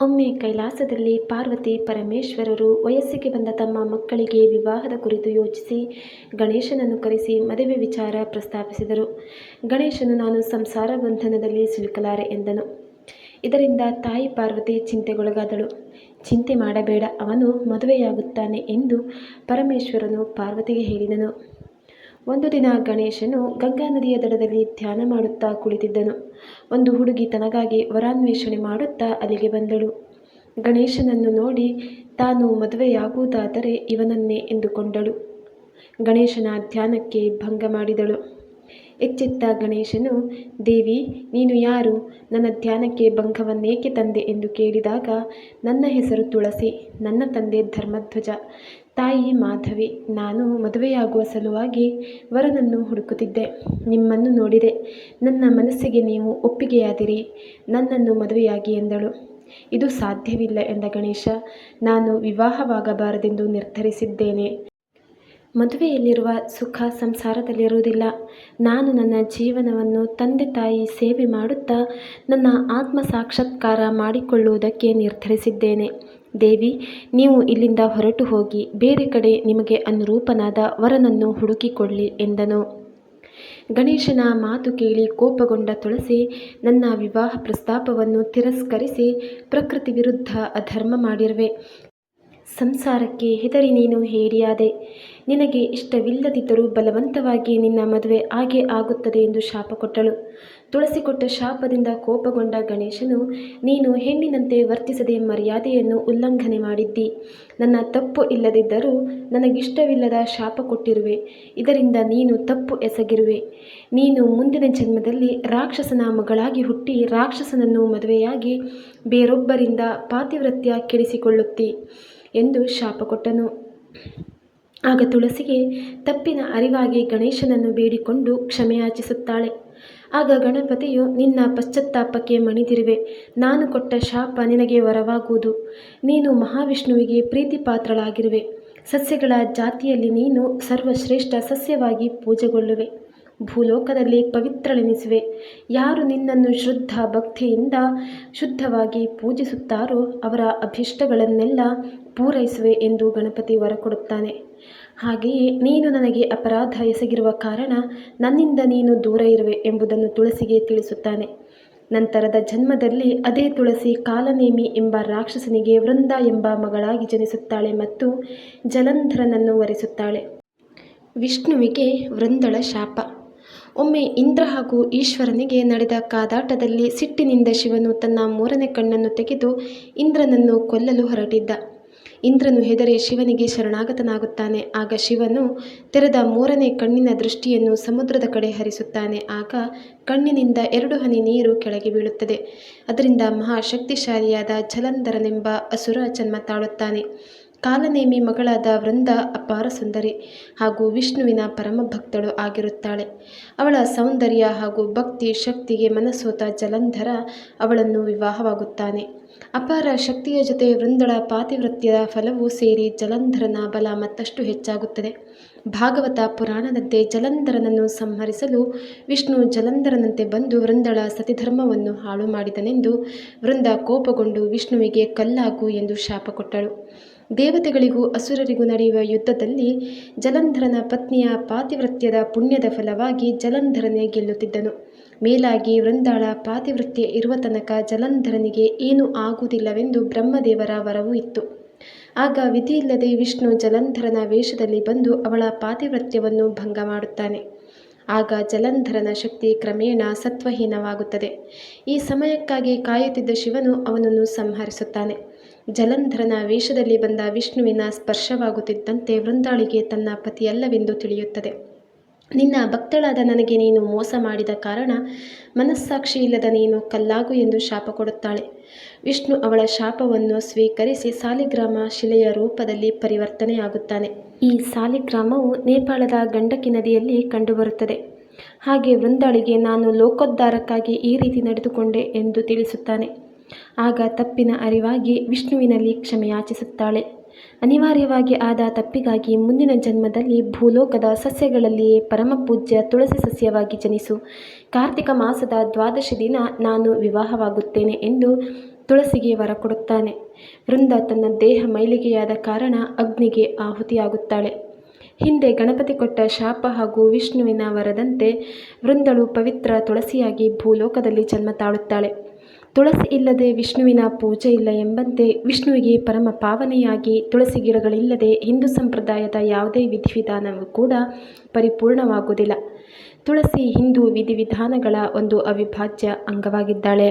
ಒಮ್ಮೆ ಕೈಲಾಸದಲ್ಲಿ ಪಾರ್ವತಿ ಪರಮೇಶ್ವರರು ವಯಸ್ಸಿಗೆ ಬಂದ ತಮ್ಮ ಮಕ್ಕಳಿಗೆ ವಿವಾಹದ ಕುರಿತು ಯೋಚಿಸಿ ಗಣೇಶನನ್ನು ಕರೆಸಿ ಮದುವೆ ವಿಚಾರ ಪ್ರಸ್ತಾಪಿಸಿದರು. ಗಣೇಶನು, ನಾನು ಸಂಸಾರ ಬಂಧನದಲ್ಲಿ ಸಿಲುಕಲಾರೆ ಎಂದನು. ಇದರಿಂದ ತಾಯಿ ಪಾರ್ವತಿ ಚಿಂತೆಗೊಳಗಾದಳು. ಚಿಂತೆ ಮಾಡಬೇಡ, ಅವನು ಮದುವೆಯಾಗುತ್ತಾನೆ ಎಂದು ಪರಮೇಶ್ವರನು ಪಾರ್ವತಿಗೆ ಹೇಳಿದನು. ಒಂದು ದಿನ ಗಣೇಶನು ಗಂಗಾ ನದಿಯ ದಡದಲ್ಲಿ ಧ್ಯಾನ ಮಾಡುತ್ತಾ ಕುಳಿತಿದ್ದನು. ಒಂದು ಹುಡುಗಿ ತನಗಾಗಿ ವರಾನ್ವೇಷಣೆ ಮಾಡುತ್ತಾ ಅಲ್ಲಿಗೆ ಬಂದಳು. ಗಣೇಶನನ್ನು ನೋಡಿ ತಾನು ಮದುವೆಯಾಗುವುದಾದರೆ ಇವನನ್ನೇ ಎಂದುಕೊಂಡಳು. ಗಣೇಶನ ಧ್ಯಾನಕ್ಕೆ ಭಂಗ ಮಾಡಿದಳು. ಎಚ್ಚೆತ್ತ ಗಣೇಶನು, ದೇವಿ, ನೀನು ಯಾರು? ನನ್ನ ಧ್ಯಾನಕ್ಕೆ ಭಂಗವನ್ನೇಕೆ ತಂದೆ? ಎಂದು ಕೇಳಿದಾಗ, ನನ್ನ ಹೆಸರು ತುಳಸಿ, ನನ್ನ ತಂದೆ ಧರ್ಮಧ್ವಜ. ತಾಯಿ ಮಾಧವಿ, ನಾನು ಮದುವೆಯಾಗುವ ಸಲುವಾಗಿ ವರನನ್ನು ಹುಡುಕುತ್ತಿದ್ದೆ. ನಿಮ್ಮನ್ನು ನೋಡಿದೆ. ನನ್ನ ಮನಸ್ಸಿಗೆ ನೀವು ಒಪ್ಪಿಗೆಯಾದಿರಿ. ನನ್ನನ್ನು ಮದುವೆಯಾಗಿ ಎಂದಳು. ಇದು ಸಾಧ್ಯವಿಲ್ಲ ಎಂದ ಗಣೇಶ. ನಾನು ವಿವಾಹವಾಗಬಾರದೆಂದು ನಿರ್ಧರಿಸಿದ್ದೇನೆ. ಮದುವೆಯಲ್ಲಿರುವ ಸುಖ ಸಂಸಾರದಲ್ಲಿರುವುದಿಲ್ಲ. ನಾನು ನನ್ನ ಜೀವನವನ್ನು ತಂದೆ ತಾಯಿ ಸೇವೆ ಮಾಡುತ್ತಾ ನನ್ನ ಆತ್ಮ ಸಾಕ್ಷಾತ್ಕಾರ ಮಾಡಿಕೊಳ್ಳುವುದಕ್ಕೆ ನಿರ್ಧರಿಸಿದ್ದೇನೆ. ದೇವಿ, ನೀವು ಇಲ್ಲಿಂದ ಹೊರಟು ಹೋಗಿ ಬೇರೆ ಕಡೆ ನಿಮಗೆ ಅನುರೂಪನಾದ ವರನನ್ನು ಹುಡುಕಿಕೊಳ್ಳಿ ಎಂದನು. ಗಣೇಶನ ಮಾತು ಕೇಳಿ ಕೋಪಗೊಂಡ ತುಳಸಿ ನನ್ನ ವಿವಾಹ ಪ್ರಸ್ತಾಪವನ್ನು ತಿರಸ್ಕರಿಸಿ ಪ್ರಕೃತಿ ವಿರುದ್ಧ ಅಧರ್ಮ ಮಾಡಿರುವೆ. ಸಂಸಾರಕ್ಕೆ ಹೆದರಿ ನೀನು ಹೇಡಿಯಾದೆ ನಿನಗೆ ಇಷ್ಟವಿಲ್ಲದಿದ್ದರೂ ಬಲವಂತವಾಗಿ ನಿನ್ನ ಮದುವೆ ಆಗೇ ಆಗುತ್ತದೆ ಎಂದು ಶಾಪ ಕೊಟ್ಟಳು ತುಳಸಿ ಕೊಟ್ಟ ಶಾಪದಿಂದ ಕೋಪಗೊಂಡ ಗಣೇಶನು, ನೀನು ಹೆಣ್ಣಿನಂತೆ ವರ್ತಿಸದೆ ಮರ್ಯಾದೆಯನ್ನು ಉಲ್ಲಂಘನೆ ಮಾಡಿದ್ದಿ. ನನ್ನ ತಪ್ಪು ಇಲ್ಲದಿದ್ದರೂ ನನಗಿಷ್ಟವಿಲ್ಲದ ಶಾಪ ಕೊಟ್ಟಿರುವೆ. ಇದರಿಂದ ನೀನು ತಪ್ಪು ಎಸಗಿರುವೆ. ನೀನು ಮುಂದಿನ ಜನ್ಮದಲ್ಲಿ ರಾಕ್ಷಸನ ಮಗಳಾಗಿ ಹುಟ್ಟಿ ರಾಕ್ಷಸನನ್ನು ಮದುವೆಯಾಗಿ ಬೇರೊಬ್ಬರಿಂದ ಪಾತಿವ್ರತ್ಯ ಕೆಡಿಸಿಕೊಳ್ಳುತ್ತಿ ಎಂದು ಶಾಪ ಕೊಟ್ಟನು. ಆಗ ತುಳಸಿಗೆ ತಪ್ಪಿನ ಅರಿವಾಗಿ ಗಣೇಶನನ್ನು ಬೇಡಿಕೊಂಡು ಕ್ಷಮೆಯಾಚಿಸುತ್ತಾಳೆ. ಆಗ ಗಣಪತಿಯು, ನಿನ್ನ ಪಶ್ಚಾತ್ತಾಪಕ್ಕೆ ಮಣಿದಿರುವೆ. ನಾನು ಕೊಟ್ಟ ಶಾಪ ನಿನಗೆ ವರವಾಗುವುದು. ನೀನು ಮಹಾವಿಷ್ಣುವಿಗೆ ಪ್ರೀತಿಪಾತ್ರಳಾಗಿರುವೆ. ಸಸ್ಯಗಳ ಜಾತಿಯಲ್ಲಿ ನೀನು ಸರ್ವಶ್ರೇಷ್ಠ ಸಸ್ಯವಾಗಿ ಪೂಜೆಗೊಳ್ಳುವೆ. ಭೂಲೋಕದಲ್ಲಿ ಪವಿತ್ರಳೆನಿಸುವೆ. ಯಾರು ನಿನ್ನನ್ನು ಶುದ್ಧ ಭಕ್ತಿಯಿಂದ ಶುದ್ಧವಾಗಿ ಪೂಜಿಸುತ್ತಾರೋ ಅವರ ಅಭಿಷ್ಟಗಳನ್ನೆಲ್ಲ ಪೂರೈಸುವೆ ಎಂದು ಗಣಪತಿ ವರ ಕೊಡುತ್ತಾನೆ ಹಾಗೆಯೇ ನೀನು ನನಗೆ ಅಪರಾಧ ಎಸಗಿರುವ ಕಾರಣ ನನ್ನಿಂದ ನೀನು ದೂರ ಇರುವೆ ಎಂಬುದನ್ನು ತುಳಸಿಗೆ ತಿಳಿಸುತ್ತಾನೆ. ನಂತರದ ಜನ್ಮದಲ್ಲಿ ಅದೇ ತುಳಸಿ ಕಾಲನೇಮಿ ಎಂಬ ರಾಕ್ಷಸನಿಗೆ ವೃಂದ ಎಂಬ ಮಗಳಾಗಿ ಜನಿಸುತ್ತಾಳೆ ಮತ್ತು ಜಲಂಧರನನ್ನು ವರಿಸುತ್ತಾಳೆ. ವಿಷ್ಣುವಿಗೆ ವೃಂದಳ ಶಾಪ. ಒಮ್ಮೆ ಇಂದ್ರ ಹಾಗೂ ಈಶ್ವರನಿಗೆ ನಡೆದ ಕಾದಾಟದಲ್ಲಿ ಸಿಟ್ಟಿನಿಂದ ಶಿವನು ತನ್ನ ಮೂರನೇ ಕಣ್ಣನ್ನು ತೆಗೆದು ಇಂದ್ರನನ್ನು ಕೊಲ್ಲಲು ಹೊರಟಿದ್ದ. ಇಂದ್ರನು ಹೆದರಿ ಶಿವನಿಗೆ ಶರಣಾಗತನಾಗುತ್ತಾನೆ. ಆಗ ಶಿವನು ತೆರೆದ ಮೂರನೇ ಕಣ್ಣಿನ ದೃಷ್ಟಿಯನ್ನು ಸಮುದ್ರದ ಕಡೆ ಹರಿಸುತ್ತಾನೆ. ಆಗ ಕಣ್ಣಿನಿಂದ ಎರಡು ಹನಿ ನೀರು ಕೆಳಗೆ ಬೀಳುತ್ತದೆ. ಅದರಿಂದ ಮಹಾಶಕ್ತಿಶಾಲಿಯಾದ ಜಲಂಧರನೆಂಬ ಅಸುರ ಜನ್ಮ ತಾಳುತ್ತಾನೆ. ಕಾಲನೇಮಿ ಮಗಳಾದ ವೃಂದ ಅಪಾರ ಸುಂದರಿ ಹಾಗೂ ವಿಷ್ಣುವಿನ ಪರಮ ಭಕ್ತಳು ಆಗಿರುತ್ತಾಳೆ. ಅವಳ ಸೌಂದರ್ಯ ಹಾಗೂ ಭಕ್ತಿ ಶಕ್ತಿಗೆ ಮನಸೋತ ಜಲಂಧರ ಅವಳನ್ನು ವಿವಾಹವಾಗುತ್ತಾನೆ. ಅಪಾರ ಶಕ್ತಿಯ ಜೊತೆ ವೃಂದಳ ಪಾತಿವೃತ್ಯದ ಫಲವೂ ಸೇರಿ ಜಲಂಧರನ ಬಲ ಮತ್ತಷ್ಟು ಹೆಚ್ಚಾಗುತ್ತದೆ. ಭಾಗವತ ಪುರಾಣದಂತೆ ಜಲಂಧರನನ್ನು ಸಂಹರಿಸಲು ವಿಷ್ಣು ಜಲಂಧರನಂತೆ ಬಂದು ವೃಂದಳ ಸತಿಧರ್ಮವನ್ನು ಹಾಳು ಮಾಡಿದನೆಂದು ವೃಂದ ಕೋಪಗೊಂಡು ವಿಷ್ಣುವಿಗೆ ಕಲ್ಲಾಗು ಎಂದು ಶಾಪ ಕೊಟ್ಟಳು. ದೇವತೆಗಳಿಗೂ ಅಸುರರಿಗೂ ನಡೆಯುವ ಯುದ್ಧದಲ್ಲಿ ಜಲಂಧರನ ಪತ್ನಿಯ ಪಾತಿವೃತ್ಯದ ಪುಣ್ಯದ ಫಲವಾಗಿ ಜಲಂಧರನೇ ಗೆಲ್ಲುತ್ತಿದ್ದನು. ಮೇಲಾಗಿ ವೃಂದಾಳ ಪಾತಿವೃತ್ಯ ಇರುವ ತನಕ ಜಲಂಧರನಿಗೆ ಏನೂ ಆಗುವುದಿಲ್ಲವೆಂದು ಬ್ರಹ್ಮದೇವರ ವರವೂ ಇತ್ತು. ಆಗ ವಿಧಿಯಿಲ್ಲದೆ ವಿಷ್ಣು ಜಲಂಧರನ ವೇಷದಲ್ಲಿ ಬಂದು ಅವಳ ಪಾತಿವ್ರತ್ಯವನ್ನು ಭಂಗ ಮಾಡುತ್ತಾನೆ. ಆಗ ಜಲಂಧರನ ಶಕ್ತಿ ಕ್ರಮೇಣ ಸತ್ವಹೀನವಾಗುತ್ತದೆ. ಈ ಸಮಯಕ್ಕಾಗಿ ಕಾಯುತ್ತಿದ್ದ ಶಿವನು ಅವನನ್ನು ಸಂಹರಿಸುತ್ತಾನೆ. ಜಲಂಧರನ ವೇಷದಲ್ಲಿ ಬಂದ ವಿಷ್ಣುವಿನ ಸ್ಪರ್ಶವಾಗುತ್ತಿದ್ದಂತೆ ವೃಂದಾಳಿಗೆ ತನ್ನ ಪತಿಯಲ್ಲವೆಂದು ತಿಳಿಯುತ್ತದೆ. ನಿನ್ನ ಭಕ್ತಳಾದ ನನಗೆ ನೀನು ಮೋಸ ಮಾಡಿದ ಕಾರಣ ಮನಸ್ಸಾಕ್ಷಿ ಇಲ್ಲದ ನೀನು ಕಲ್ಲಾಗು ಎಂದು ಶಾಪ ಕೊಡುತ್ತಾಳೆ. ವಿಷ್ಣು ಅವಳ ಶಾಪವನ್ನು ಸ್ವೀಕರಿಸಿ ಸಾಲಿಗ್ರಾಮ ಶಿಲೆಯ ರೂಪದಲ್ಲಿ ಪರಿವರ್ತನೆಯಾಗುತ್ತಾನೆ. ಈ ಸಾಲಿಗ್ರಾಮವು ನೇಪಾಳದ ಗಂಡಕಿ ನದಿಯಲ್ಲಿ ಕಂಡುಬರುತ್ತದೆ. ಹಾಗೆ ವೃಂದಾಳಿಗೆ ನಾನು ಲೋಕೋದ್ಧಾರಕ್ಕಾಗಿ ಈ ರೀತಿ ನಡೆದುಕೊಂಡೆ ಎಂದು ತಿಳಿಸುತ್ತಾನೆ. ಆಗ ತಪ್ಪಿನ ಅರಿವಾಗಿ ವಿಷ್ಣುವಿನಲ್ಲಿ ಕ್ಷಮೆಯಾಚಿಸುತ್ತಾಳೆ. ಅನಿವಾರ್ಯವಾಗಿ ಆದ ತಪ್ಪಿಗಾಗಿ ಮುಂದಿನ ಜನ್ಮದಲ್ಲಿ ಭೂಲೋಕದ ಸಸ್ಯಗಳಲ್ಲಿಯೇ ಪರಮಪೂಜ್ಯ ತುಳಸಿ ಸಸ್ಯವಾಗಿ ಜನಿಸು. ಕಾರ್ತಿಕ ಮಾಸದ ದ್ವಾದಶಿ ದಿನ ನಾನು ವಿವಾಹವಾಗುತ್ತೇನೆ ಎಂದು ತುಳಸಿಗೆ ವರ ಕೊಡುತ್ತಾನೆ. ವೃಂದ ತನ್ನ ದೇಹ ಮೈಲಿಗೆಯಾದ ಕಾರಣ ಅಗ್ನಿಗೆ ಆಹುತಿಯಾಗುತ್ತಾಳೆ. ಹಿಂದೆ ಗಣಪತಿ ಕೊಟ್ಟ ಶಾಪ ಹಾಗೂ ವಿಷ್ಣುವಿನ ವರದಂತೆ ವೃಂದಳು ಪವಿತ್ರ ತುಳಸಿಯಾಗಿ ಭೂಲೋಕದಲ್ಲಿ ಜನ್ಮ ತಾಳುತ್ತಾಳೆ. ತುಳಸಿ ಇಲ್ಲದೆ ವಿಷ್ಣುವಿನ ಪೂಜೆ ಇಲ್ಲ ಎಂಬಂತೆ ವಿಷ್ಣುವಿಗೆ ಪರಮ ಪಾವನೆಯಾಗಿ ತುಳಸಿ ಗಿಡಗಳಿಲ್ಲದೆ ಹಿಂದೂ ಸಂಪ್ರದಾಯದ ಯಾವುದೇ ವಿಧಿವಿಧಾನವೂ ಕೂಡ ಪರಿಪೂರ್ಣವಾಗುವುದಿಲ್ಲ. ತುಳಸಿ ಹಿಂದೂ ವಿಧಿವಿಧಾನಗಳ ಒಂದು ಅವಿಭಾಜ್ಯ ಅಂಗವಾಗಿದ್ದಾಳೆ.